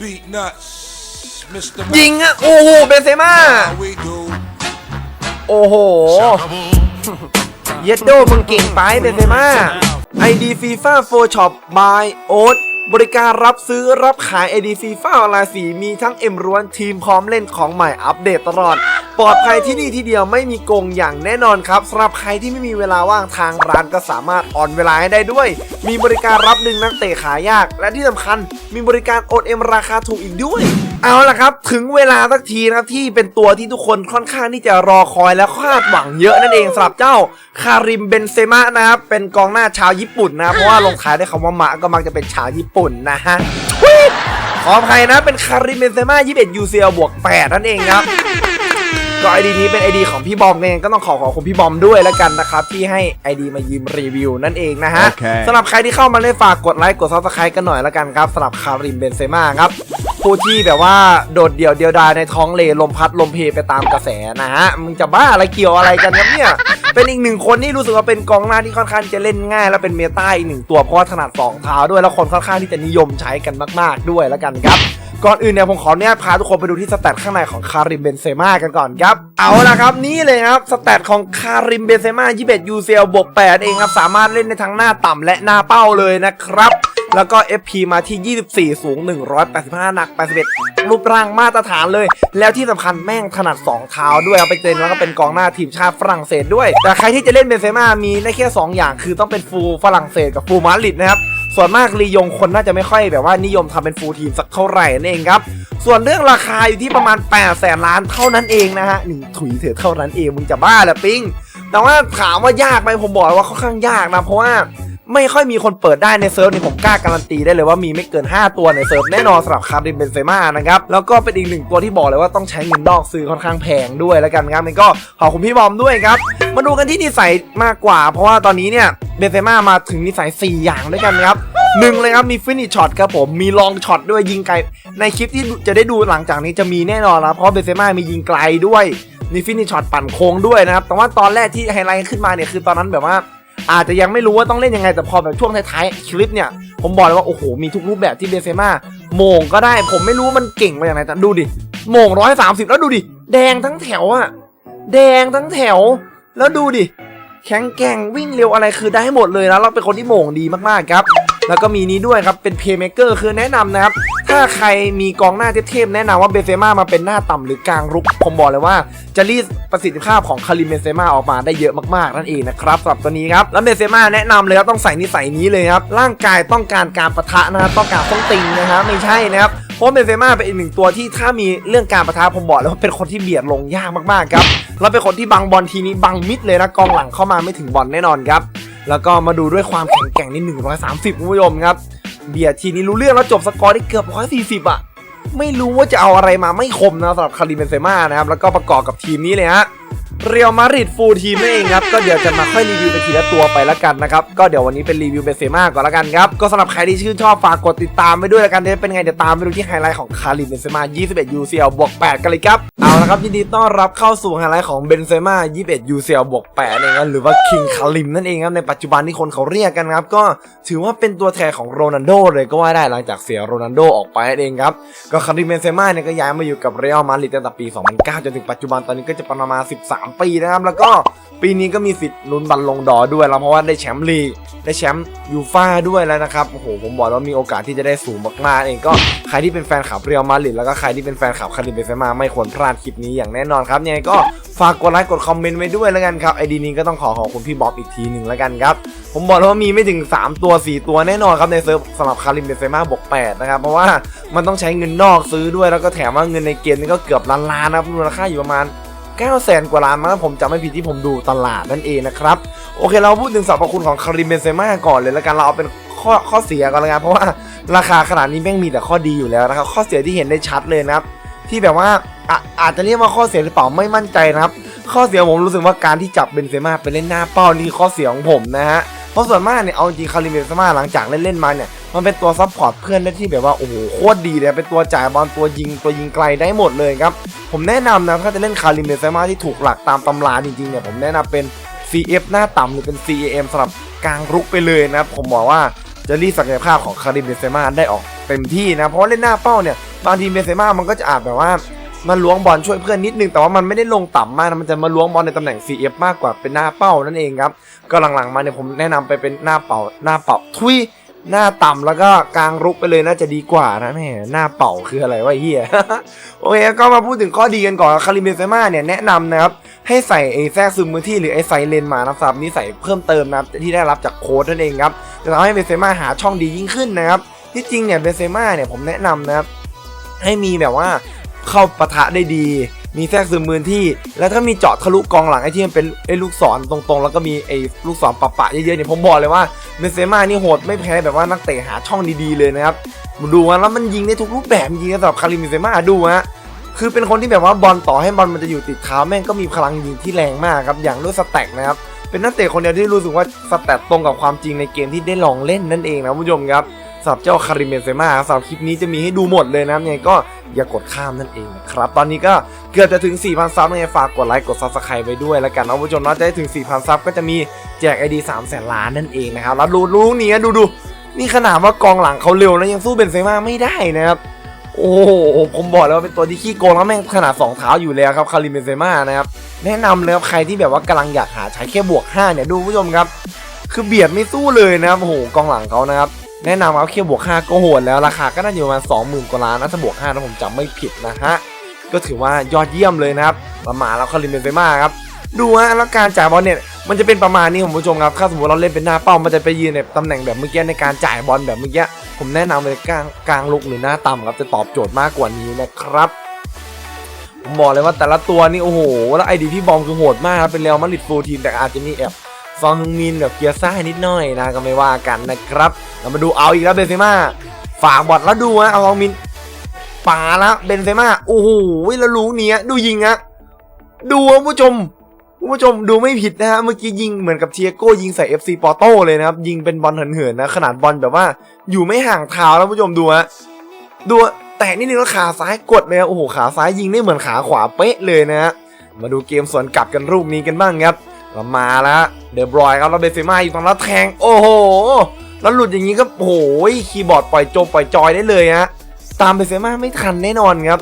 beat nuts, Mr. ยิงอะโอ้โหเบนเซม่า How we do? โอ้โห เยดโดมึงเก่งไปเบนเซม่า ID FIFA 4 Shop by โอ๊ต บริการรับซื้อรับขาย ID ฟีฟ้าออนไลน์สีมีทั้งเอ็มร้วนทีมพร้อมเล่นของใหม่อัปเดตตลอด ปลอดภัยที่นี่ที่เดียวไม่มีโกงอย่างแน่นอนครับสำหรับใครที่ไม่มีเวลาว่างทางร้านก็สามารถออนเวลาให้ได้ด้วย มีบริการรับดึงนักเตะขายาก และที่สำคัญมีบริการโอนเอ็มราคาถูกอีกด้วย เอาล่ะครับ ถึงเวลาสักทีนะครับที่เป็นตัวที่ทุกคนค่อนข้างที่จะรอคอยและคาดหวังเยอะนั่นเองสำหรับเจ้าคาริมเบนเซม่านะครับเป็นกองหน้าชาวญี่ปุ่นนะเพราะว่าลงท้ายด้วยคำว่ามะก็มักจะเป็นชาวญี่ปุ่นนะฮะอุ๊ยขออภัยนะเป็นคาริมเบนเซม่า21 UCL บวก8นั่นเองครับก็ไอดีนี้เป็นไอดีของพี่บอมเองก็ต้องขอขอบคุณพี่บอมด้วยแล้วกันนะครับ ที่ให้ไอดีมายืมรีวิวนั่นเองนะฮะโอเคสำหรับใครที่เข้ามาเล่นฝากกดไลค์กดซับสไครต์กันหน่อยแล้วกันครับสำหรับคาริมเบนเซม่าครับ ผู้ที่แบบว่าโดดเดี่ยวเดียวดายในท้องเลลมพัดลมเพไปตามกระแสนะฮะมึงจะบ้าอะไรเกี่ยวอะไรกันครับเนี่ยเป็นอีกหนึ่งคนที่รู้สึกว่าเป็นกองหน้าที่ค่อนข้างจะเล่นง่าย และเป็นเมตาอีกหนึ่งตัวเพราะว่าถนัดสองเท้าด้วยแล้วคนค่อนข้างที่จะนิยมใช้กันมาก ๆด้วยแล้วกันครับก่อนอื่นเนี่ยผมขอเนี่ยพาทุกคนไปดูที่สแตทข้างในของคาริมเบนเซม่ากันก่อนครับ เอาละครับนี่เลยครับสแตทของคาริมเบนเซม่า21 UCL บวก8เองครับสามารถเล่นในทั้งหน้าต่ำและหน้าเป้าเลยนะครับ แล้วก็ FP มาที่ 24 สูง 185 หนัก 81 รูปร่างมาตรฐานเลย แล้วที่สำคัญแม่งถนัด 2 เท้าด้วยเอาไปเจนแล้วก็เป็นกองหน้าทีมชาติฝรั่งเศสด้วย แต่ใครที่จะเล่นเบนเซม่ามีได้แค่ 2 อย่าง คือต้องเป็นฟูลฝรั่งเศสกับฟูลมาริดนะครับส่วนมากลียงคนน่าจะไม่ค่อยแบบว่านิยมทำเป็นฟูลทีมสักเท่าไหร่นั่นเองครับ ส่วนเรื่องราคาอยู่ที่ประมาณ8แสนล้านเท่านั้นเองนะฮะหนึ่งถุยเถอะเท่านั้นเองมึงจะบ้าเหรอปิงแต่ว่าถามว่ายากไหมผมบอกว่าค่อนข้างยากนะเพราะว่า ไม่ค่อยมีคนเปิดได้ในเซิร์ฟนี่ผมกล้าการันตีได้เลยว่ามีไม่เกิน 5 ตัวในเซิร์ฟแน่นอนสำหรับคาร์ดินเบนเซม่านะครับแล้วก็เป็นอีกหนึ่งตัวที่บอกเลยว่าต้องใช้เงินนอกซื้อค่อนข้างแพงด้วยแล้วกันครับมันก็ขอบคุณพี่บอมด้วยครับมาดูกันที่นิสัยมากกว่า เพราะว่าตอนนี้เนี่ยเบนเซม่ามาถึงนิสัย 4 อย่างด้วยกันนะครับหนึ่งเลยครับมีฟินิชช็อตครับผมมีลองช็อตด้วยยิงไกล ในคลิปที่จะได้ดูหลังจากนี้จะมีแน่นอนแล้วเพราะเบนเซม่ามียิงไกลด้วยมีฟินิชช็อตปั่นโค้งด้วยนะครับแต่ว่าตอนแรกที่ไฮไลท์ขึ้นมาเนี่ยคือตอนนั้นแบบว่า อาจจะยังไม่รู้ว่าต้องเล่นยังไงแต่พอแบบช่วงท้ายๆคลิปเนี่ย ผมบอกเลยว่าโอ้โหมีทุกรูปแบบที่เบนเซม่าโมงก็ได้ผมไม่รู้ว่ามันเก่งมาอย่างไรแต่ดูดิโมงร้อยสามสิบแล้วดูดิ แดงทั้งแถวอะแดงทั้งแถว แล้วดูดิ แข็งแกร่งวิ่งเร็วอะไรคือได้หมดเลยนะเราเป็นคนที่โมงดีมากๆครับ แล้วก็มีนี้ด้วยครับ เป็นเพย์เมเกอร์คือแนะนำนะครับ ถ้าใครมีกองหน้าเทพๆแนะนำว่าเบเซม่ามาเป็นหน้าต่ำหรือกลางรุก ผมบอกเลยว่าจะรีดประสิทธิภาพของคาริมเบเซม่าออกมาได้เยอะมากๆนั่นเองนะครับสำหรับตัวนี้ครับ แล้วเบเซม่าแนะนำเลยครับต้องใส่นิสัยนี้เลยครับ ร่างกายต้องการการประทะนะครับต้องการต้องติงนะฮะไม่ใช่นะครับเพราะเบนเซม่าเป็นอีกหนึ่งตัวที่ถ้ามีเรื่องการประทะผมบอกเลยว่าเป็นคนที่เบียดลงยากมากๆครับ แล้วเป็นคนที่บังบอลทีนี้บังมิดเลยนะกองหลังเข้ามาไม่ถึงบอลแน่นอนครับ แล้วก็มาดูด้วยความแข็งแกร่งนี่130คุณผู้ชมครับ เบียดทีนี้รู้เรื่องแล้วจบสกอร์ได้เกือบ 140 อะ ไม่รู้ว่าจะเอาอะไรมาไม่คมนะสำหรับคาริเบนเซม่านะครับ แล้วก็ประกอบกับทีมนี้เลยฮะเรียวมาริดฟูลทีมนั่นเองครับ ก็เดี๋ยวจะมาค่อยรีวิวไปทีละตัวไปล้วกันนะครับ ก็เดี๋ยววันนี้เป็นรีวิวเบนเซม่าก่อนล้วกันครับ ก็สำหรับใครที่ชื่นชอบฝากกดติดตามไปด้วยล้วกันจะเป็นไงเดี๋ยวตามไปดูที่ไฮไลท์ของคาริมเบนเซม่า21 UCL บวก8กันเลยครับเอาละครับยินดีต้อนรับเข้าสู่ไฮไลท์ของเบนเซม่า21 UCL บวก8เองครับหรือว่าคิงคาริมนั่นเองครับในปัจจุบันที่คนเขาเรียกกันครับ ก็ถือว่าเป็นตัวแทนของโรนัลโดเลยก็ว่าได้หลังจากเสียโรนัลโดออกไปนั่นเองครับ ก็คาริมเบนเซม่าเนี่ยก็ย้ายมาอยู่กับเรอัลมาดริดตั้งแต่ปี 2009 จนถึงปัจจุบันตอนนี้ก็จะประมาณ 13 ปีนะครับ แล้วก็ปีนี้ก็มีสิทธิ์ลุ้นบัลลงดอด้วยแล้วเพราะว่าได้แชมป์ลีกได้แชมป์ยูฟ่าด้วยแล้วนะครับโอ้โหผมบอกแล้วามีโอกาสที่จะได้สูงมากๆเองก็ใครที่เป็นแฟนคลับเรอัลมาดริดแล้วก็ใครที่เป็นแฟนคลับคาริมเบนเซม่าไม่ควรพลาดคลิปนี้อย่างแน่นอนครับยังไงก็ฝากกดไลค์กดคอมเมนต์ไว้ด้วยแล้วกันครับไอดีนี้ก็ต้องขอขอบคุณพี่บ๊อบอีกทีหนึ่งแล้วกันครับ ผมบอกแล้วว่ามีไม่ถึง 3 ตัว 4 ตัวแน่นอนครับในเซิร์ฟสำหรับคาริมเบนเซม่าบวก8นะครับเพราะว่ามันต้องใช้เงินนอกซื้อด้วยแล้วก็แถมว่าเงินในเกมนี่ก็เกือบล้านล้านนะครับมูลค่าอยู่ประมาณ9แสนกว่าล้านมั้งผมจำไม่ผิดที่ผมดูตลาดนั่นเองนะครับ โอเคเราพูดถึงสรรพคุณของคาริมเบนเซม่าก่อนเลยแล้วกันเราเอาเป็นข้อข้อเสียก่อนละกันเพราะว่าราคาขนาดนี้แม่งมีแต่ข้อดีอยู่แล้วนะครับข้อเสียที่เห็นได้ชัดเลยนะครับ ที่แบบว่าออาจจะเรียกว่าข้อเสียหรือเปล่าไม่มั่นใจนะครับ ข้อเสียผมรู้สึกว่าการที่จับเบนเซม่าไปเล่นหน้าเป้านี่ข้อเสียของผมนะฮะเพราะส่วนมากเนี่ยเอาจริงคาริเบนเซม่าหลังจากเล่นเล่นมาเนี่ยมันเป็นตัวซัพพอร์ตเพื่อนได้ที่แบบว่าโอ้โหโคตรดีเลยเป็นตัวจ่ายบอลตัวยิงตัวยิงไกลได้หมดเลยครับผมแนะนำนะถ้าจะเล่นคาริเบนเซม่าที่ถูกหลักตามตำราจริงๆเนี่ยผมแนะนำเป็น CF หน้าต่ำหรือเป็น CAM สำหรับกลางรุกไปเลยนะครับผมบอกว่า จะรีดศักยภาพของคาริมเบนเซม่าได้ออกเต็มที่นะ เพราะเล่นหน้าเป้าเนี่ยบางทีเบนเซม่ามันก็จะอาจแบบว่ามันล้วงบอลช่วยเพื่อนนิดนึง แต่ว่ามันไม่ได้ลงต่ำมากนะมันจะมาล้วงบอลในตำแหน่ง CF มากกว่าเป็นหน้าเป้านั่นเองครับ ก็หลังๆมาเนี่ยผมแนะนำไปเป็นหน้าเป่าหน้าเป่าทุย หน้าต่ำแล้วก็กลางรุกไปเลยน่าจะดีกว่านะแม่หน้าเป่าคืออะไรวะเฮียโอเคก็มาพูดถึงข้อดีกันก่อนคาริเบนเซม่าเนี่ยแนะนำนะครับ ให้ใส่ไอ้แทรกซึมพื้นที่หรือไอ้ไซเลนมานะครับนี่ใส่เพิ่มเติมนะครับที่ได้รับจากโค้ดนั่นเองครับจะทำให้เบนเซม่าหาช่องดียิ่งขึ้นนะครับที่จริงเนี่ยเบนเซม่าเนี่ยผมแนะนำนะครับให้มีแบบว่าเข้าปะทะได้ดี มีแทรกซึมพื้นที่ แล้วถ้ามีเจาะทะลุกองหลังไอ้ที่มันเป็นไอ้ลูกศรตรงๆ แล้วก็มีไอ้ลูกศรปะปะๆเยอะๆเนี่ยผมบอกเลยว่าเบนเซม่านี่โหดไม่แพ้แบบว่านักเตะหาช่องดีๆเลยนะครับดูว่าแล้วมันยิงได้ทุกรูปแบบจริงนะสำหรับคาริเบนเซม่าดูฮะคือเป็นคนที่แบบว่าบอลต่อให้บอลมันจะอยู่ติดเท้าแม่งก็มีพลังยิงที่แรงมากครับอย่างด้วยสแต็กนะครับเป็นนักเตะคนเดียวที่รู้สึกว่าสแต็กตรงกับความจริงในเกมที่ได้ลองเล่นนั่นเองนะคุณผู้ชมครับสำหรับเจ้าคาริเมนเซม่าสำหรับคลิปนี้จะมีให้ดูหมดเลยนะยังไงก็ อย่ากดข้ามนั่นเองนะครับ ตอนนี้ก็เกือบจะถึง 4,000 ซับยังไงฝากกดไลค์กดซับสไครต์ไว้ด้วยแล้วกันนะคุณผู้ชมเนาะจะได้ถึง 4,000 ซับก็จะมีแจกไอดี3แสนล้านนั่นเองนะครับแล้วรู้รู้นี้ดูดูนี่ขนาดว่ากองหลังเขาเร็วแล้วยังสู้เบนเซม่าไม่ได้นะครับโอ้ผมบอกแล้วว่าเป็นตัวที่ขี้โกงแล้วแม่งขนาด2เท้าอยู่แล้วครับคาริมเมนเซม่านะครับแนะนำเลยครับใครที่แบบว่ากำลังอยากหาใช้แค่บวก5เนี่ยดูผู้ชมครับ คือเบียดไม่สู้เลยนะครับโอ้โหกองหลังเขานะครับ แนะนำเอาแค่บวก5ก็โหดแล้วราคาก็น่าอยู่ประมาณ20,000กว่าล้านนะถ้าบวก5ถ้าผมจำไม่ผิดนะฮะก็ถือว่ายอดเยี่ยมเลยนะครับประมาณแล้วคาริเมนเซม่าครับดูฮะแล้วการจ่ายบอลเนี่ยมันจะเป็นประมาณนี้ผมผู้ชมครับถ้าสมมติเราเล่นเป็นหน้าเป้ามันจะไปยืนในตำแหน่งแบบเมื่อกี้ในการจ่ายบอลแบบเมื่อกี้ผมแนะนำเลยกลางกลางลุกหรือหน้าต่ำครับจะตอบโจทย์มากกว่านี้นะครับผมบอกเลยว่าแต่ละตัวนี่โอ้โหแล้วไอดีพี่บอมคือโหดมากครับเป็นเรอัลมาดริดฟูลทีมแต่อาจจะมีแอบ ซองมินแบบเกียร์ซ่ายนิดหน่อยนะก็ไม่ว่ากันนะครับ เรามาดูเอาอีกแล้วเบนเซม่าฝากบอลแล้วดูฮะเอาซองมินป่าแล้วเบนเซม่าโอ้โหแล้วลูกเนี้ยดูยิงฮะดูผู้ชมผู้ชมดูไม่ผิดนะฮะเมื่อกี้ยิงเหมือนกับเทียโก้ยิงใส่ FC ปอโต้เลยนะครับ ยิงเป็นบอลเหินๆนะ ขนาดบอลแบบว่าอยู่ไม่ห่างเท้าแล้วผู้ชมดูฮะดูแต่นิดนึงแล้วขาซ้ายกดเลยฮะโอ้โหขาซ้ายยิงได้เหมือนขาขวาเป๊ะเลยนะฮะมาดูเกมสวนกลับกันรูปนี้กันบ้างครับ เรามาแล้วเดบรอยครับเราเบนเซม่าอยู่ตรงนั้นแทงโอ้โหแล้วหลุดอย่างนี้ก็โอ้โหคีย์บอร์ดปล่อยโจมปล่อยจอยได้เลยฮะตามเบนเซม่าไม่ทันแน่นอนครับ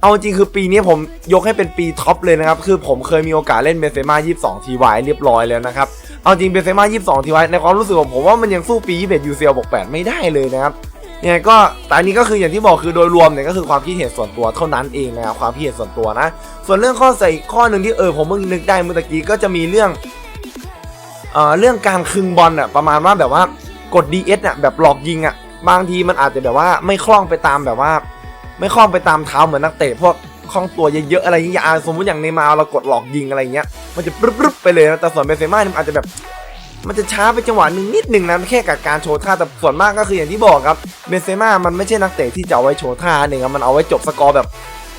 เอาจริงคือปีนี้ผมยกให้เป็นปีท็อปเลยนะครับ คือผมเคยมีโอกาสเล่นเบนเซม่า22 ทีวเรียบร้อยแล้วนะครับ เอาจริงเบนเซม่า22 ทีวในความรู้สึกของผมว่ามันยังสู้ปี21 UCL บวก8ไม่ได้เลยนะครับ ยังไงก็แต่อันนี้ก็คืออย่างที่บอกคือโดยรวมเนี่ยก็คือความคิดเห็นส่วนตัวเท่านั้นเองนะครับความคิดเห็นส่วนตัวนะ ส่วนเรื่องข้อใส่ข้อหนึ่งที่เออผมเพิ่งนึกได้เมื่อตะกี้ก็จะมีเรื่องเอ่อเรื่องการคึงบอลอะประมาณว่าแบบว่ากด DS อะแบบหลอกยิงอะบางทีมันอาจจะแบบว่าไม่คล่องไปตามแบบว่า ไม่คล่องไปตามเท้าเหมือนนักเตะพวกคล่องตัวเยอะๆอะไรอย่างเงี้ยสมมติอย่างในมาร์เรากดหลอกยิงอะไรเงี้ยมันจะปรึ๊บๆไปเลยนะแต่ส่วนเบนเซม่ามันอาจจะแบบ มันจะช้าไปจังหวะหนึ่งนิดหนึ่งนะแค่กับการโชว์ท่าแต่ส่วนมากก็คืออย่างที่บอกครับเบนเซม่ามันไม่ใช่นักเตะที่จะเอาไว้โชว์ท่าหนึ่งครับมันเอาไว้จบสกอร์แบบ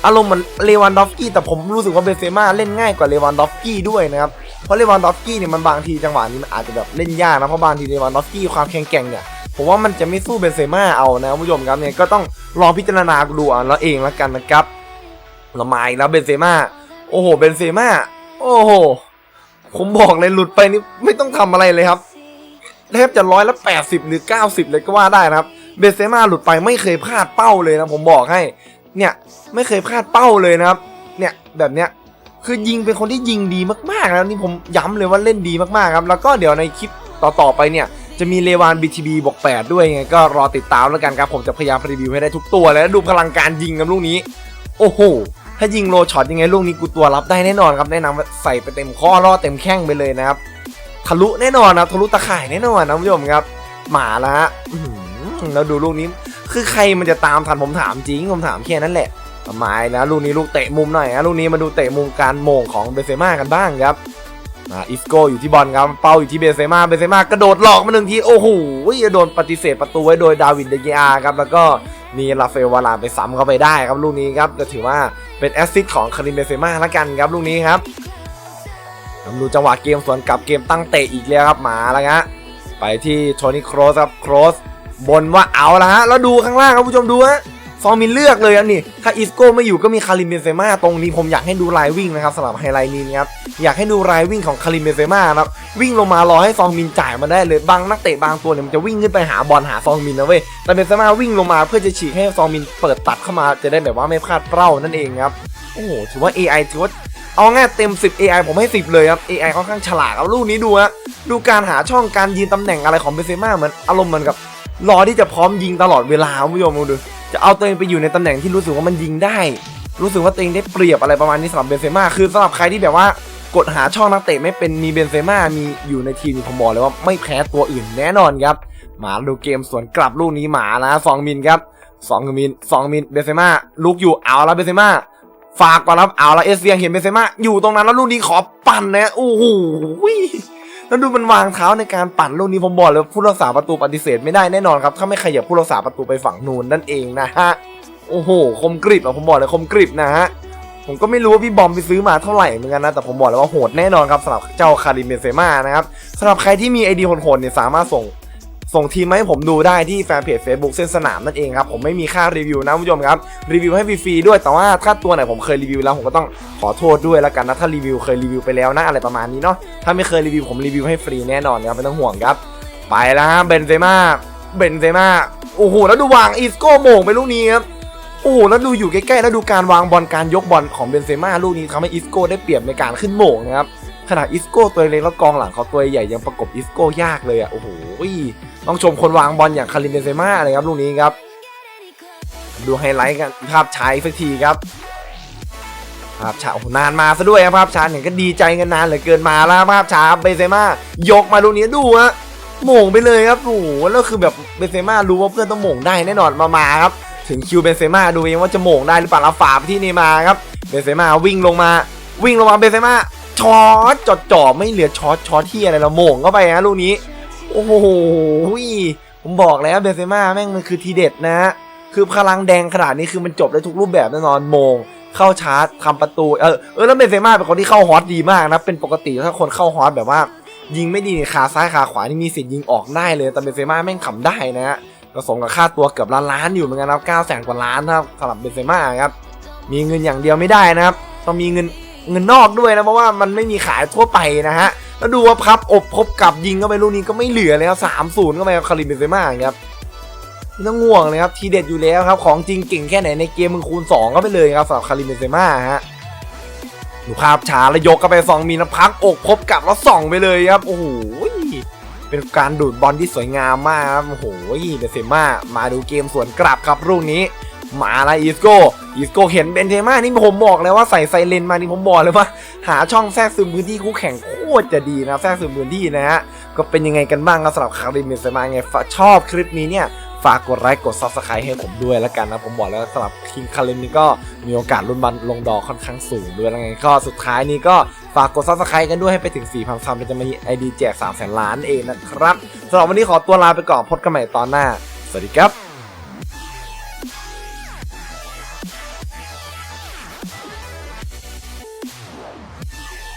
อารมณ์เหมือนเลวันดอฟกี้แต่ผมรู้สึกว่าเบนเซม่าเล่นง่ายกว่าเลวันดอฟกี้ด้วยนะครับเพราะเลวันดอฟกี้เนี่ยมันบางทีจังหวะนี้มันอาจจะแบบเล่นยากนะเพราะบางทีเลวันดอฟกี้ความแข็งแกร่งเนี่ยผมว่ามันจะไม่สู้เบนเซม่าเอานะคุณผู้ชมครับเนี่ยก็ต้องลองพิจารณาดูเอาแล้วเองแล้วกันนะครับละไมแล้วเบนเซม่าโอ้โหเบนเซม่าโอ้โห ผมบอกเลยหลุดไปนี่ไม่ต้องทำอะไรเลยครับแทบจะร้อยละแปดสิบหรือเก้าสิบเลยก็ว่าได้นะครับ เบเซม่าหลุดไปไม่เคยพลาดเป้าเลยนะผมบอกให้ เนี่ยไม่เคยพลาดเป้าเลยนะครับ เนี่ยแบบเนี้ยคือยิงเป็นคนที่ยิงดีมากๆนะนี่ผมย้ำเลยว่าเล่นดีมากๆครับ แล้วก็เดี๋ยวในคลิปต่อๆไปเนี่ยจะมีเลวาน BTB บวก8ด้วยไงก็รอติดตามแล้วกันครับ ผมจะพยายามรีวิวให้ได้ทุกตัวแล้วดูพลังการยิงกับลูกนี้ โอ้โห ถ้ายิงโลช็อตยังไงลูกนี้กูตัวรับได้แน่นอนครับแนะนำว่าใส่ไปเต็มข้อล่อเต็มแข้งไปเลยนะครับทะลุแน่นอนนะทะลุตะข่ายแน่นอนนะคุณผู้ชมครับ หมาละแล้วดูลูกนี้คือใครมันจะตามทันผมถามจริงผมถามแค่นั้นแหละทำไมนะลูกนี้ลูกเตะมุมหน่อยนะลูกนี้มาดูเตะมุมการโมงของเบเซม่ากันบ้างครับอ่าอิสโกอยู่ที่บอลครับเป้าอยู่ที่เบเซม่าเบเซม่ากระโดดหลอกมาหนึ่งทีโอ้โหโดนปฏิเสธประตูไว้โดยดาวินเดเกียครับแล้วก็ มีราฟาเอลวาลาไปซ้ำเข้าไปได้ครับลูกนี้ครับจะถือว่าเป็นแอสซิสของคาริมเบเซม่าละกันครับลูกนี้ครับดูจังหวะเกมสวนกลับเกมตั้งเตะอีกแล้วครับหมาแล้วฮะไปที่โทนี่โครสครับโครสบนว่าเอาละฮะแล้วดูข้างล่างครับผู้ชมดูฮะซองมินเลือกเลยอันนี้ถ้าอิสโก้ไม่อยู่ก็มีคาริมเบนเซม่าตรงนี้ผมอยากให้ดูลายวิ่งนะครับสำหรับไฮไลท์นี้นะครับ อยากให้ดูรายวิ่งของคาริมเบเซม่าครับวิ่งลงมารอให้ซองมินจ่ายมาได้เลยบางนักเตะบางตัวเนี่ยมันจะวิ่งขึ้นไปหาบอลหาซองมินนะเว้ยแต่เบเซม่าวิ่งลงมาเพื่อจะฉีกให้ซองมินเปิดตัดเข้ามาจะได้แบบว่าไม่พลาดเป้านั่นเองครับโอ้โหถือว่า AI ถือว่าเอาง่ายเต็ม 10 AI ผมให้ 10 เลยครับ AI ค่อนข้างฉลาดเอาลูกนี้ดูฮะดูการหาช่องการยืนตำแหน่งอะไรของเบเซม่าเหมือนอารมณ์เหมือนกับรอที่จะพร้อมยิงตลอดเวลาคุณผู้ชมดูจะเอาตัวเองไปอยู่ในตำแหน่งที่รู้สึกว่ามันยิงได้ รู้สึกว่าตัวเองได้เปรียบอะไรประมาณนี้สำหรับเบนเซม่าคือสำหรับใครที่แบบว่า กดหาช่องนักเตะไม่เป็นมีเบนเซม่ามีอยู่ในทีมผมบอกเลยว่าไม่แพ้ตัวอื่นแน่นอนครับหมาดูเกมสวนกลับลูกนี้หมานะสองมิลครับสองมิลสองมิลเบนเซม่าลุกอยู่เอาละเบนเซม่าฝากก่อนครับเอาละเอสเซียเห็นเบนเซม่าอยู่ตรงนั้นแล้วลูกนี้ขอปั่นนะโอ้โหแล้วดูมันวางเท้าในการปั่นลูกนี้ผมบอกเลยผู้รักษาประตูปฏิเสธไม่ได้แน่นอนครับถ้าไม่ขยับผู้รักษาประตูไปฝั่งนู้นนั่นเองนะฮะโอ้โหคมกริบอะผมบอกเลยคมกริบนะฮะ ผมก็ไม่รู้ว่าพี่บอมไปซื้อมาเท่าไหร่เหมือนกันนะ แต่ผมบอกเลยว่าโหดแน่นอนครับสำหรับเจ้าคาริมเบนเซม่านะครับสำหรับใครที่มีไอเดียโหดๆเนี่ยสามารถส่งส่งทีมมาให้ผมดูได้ที่แฟนเพจ Facebook เส้นสนามนั่นเองครับ ผมไม่มีค่ารีวิวนะคุณผู้ชมครับ รีวิวให้ฟรีๆด้วยแต่ว่าถ้าตัวไหนผมเคยรีวิวแล้วผมก็ต้องขอโทษด้วยแล้วกันนะ ถ้ารีวิวเคยรีวิวไปแล้วนะอะไรประมาณนี้เนาะถ้าไม่เคยรีวิวผมรีวิวให้ฟรีแน่นอนครับไม่ต้องห่วงครับ ไปแล้วฮะเบนเซม่าเบนเซม่าโอ้โหแล้วดูวางอีสโก้โมงไปลูกนี้ครับ โอ้โหแล้วดูอยู่ใกล้ๆแล้วดูการวางบอลการยกบอลของเบนเซม่าลูกนี้ทำให้อิสโก้ได้เปรียบในการขึ้นโหม่งนะครับขณะอิสโก้ตัวเล็กแล้วกองหลังเขาตัวใหญ่ยังประกบอิสโก้ยากเลยอะโอ้โหต้องชมคนวางบอลอย่างคาริมเบนเซม่าเลยครับลูกนี้ครับดูไฮไลท์กันภาพช้าอีกสักทีครับภาพช้าโอ้นานมาซะด้วยครับภาพช้าเนี่ยก็ดีใจกันนานเหลือเกินมาแล้วภาพช้าเบนเซม่ายกมาลูกนี้ดูฮะโหม่งไปเลยครับโอ้โหแล้วคือแบบเบนเซม่ารู้ว่าเพื่อนต้องโหม่งได้แน่นอนมามาครับ ถึงคิวเบนเซม่าดูเองว่าจะโหมงได้หรือเปล่าแล้วฝาไปที่เนมาครับเบนเซม่าวิ่งลงมา วิ่งลงมาเบนเซม่าช็อตจอดจ่อไม่เหลือช็อตช็อตที่อะไรเราโหมงเข้าไปฮะลูกนี้ โอ้โหผมบอกแล้วเบนเซม่าแม่งมันคือทีเด็ดนะฮะคือพลังแดงขนาดนี้คือมันจบได้ทุกรูปแบบแน่นอนโหมงเข้าชาร์จทำประตูเออเออแล้วเบนเซม่าเป็นคนที่เข้าฮอตดีมากนะเป็นปกติถ้าคนเข้าฮอตแบบว่ายิงไม่ดีขาซ้ายขาขวานี่มีสิทธิ์ยิงออกได้เลยแต่เบนเซม่าแม่งขำได้นะฮะ ก็สมกับค่าตัวเกือบล้านล้านอยู่เหมือนกันนะครับ9 0 0 0 0กว่าล้านนะครับสำหรับเบนเซม่าครับ มีเงินอย่างเดียวไม่ได้นะครับ ต้องมีเงินเงินนอกด้วยนะเพราะว่ามันไม่มีขายทั่วไปนะฮะแล้วดูว่าพับอบพบกับยิงเข้าไปลูกนี้ก็ไม่เหลือเลยครับสามศูนย์เข้าไปครับคาริมเบนเซม่าครับไม่ต้องง่วงเลยครับทีเด็ดอยู่แล้วครับของจริงเก่งแค่ไหนในเกมมึงคูณ2ก็ไปเลยครับสำหรับคาริมเบนเซม่าฮะดูภาพช้าแล้วยกเข้าไปสองมีนะพักอกพบกับแล้วส่องไปเลยครับโอ้โห เป็นการดูดบอลที่สวยงามมากครับโอ้โหเบนเซม่ามาดูเกมสวนกลับครับลูกนี้มาละอีสโก้อีสโก้เห็นเบนเซม่านี่ผมบอกเลยว่าใส่ไซเลนมานี่ผมบอกเลยว่าหาช่องแทรกซึมพื้นที่คู่แข่งโคตรจะดีนะแทรกซึมพื้นที่นะฮะก็เป็นยังไงกันบ้างครับสำหรับคาริมเบนเซม่าไงชอบคลิปนี้เนี่ยฝากกดไลค์กด subscribe ให้ผมด้วยแล้วกันนะ ผมบอกแล้วสำหรับคิงคาริมนี่ก็มีโอกาสลุ้นบอลลงดอค่อนข้างสูงด้วยแล้วไงก็สุดท้ายนี้ก็ ฝากกดซับสไครต์กันด้วยให้ไปถึง 4,000ซับเราจะมีไอดีแจก3 0 0 0 0 ล้านเองนะครับสำหรับวันนี้ขอตัวลาไปก่อนพบกันใหม่ตอนหน้า สวัสดีครับ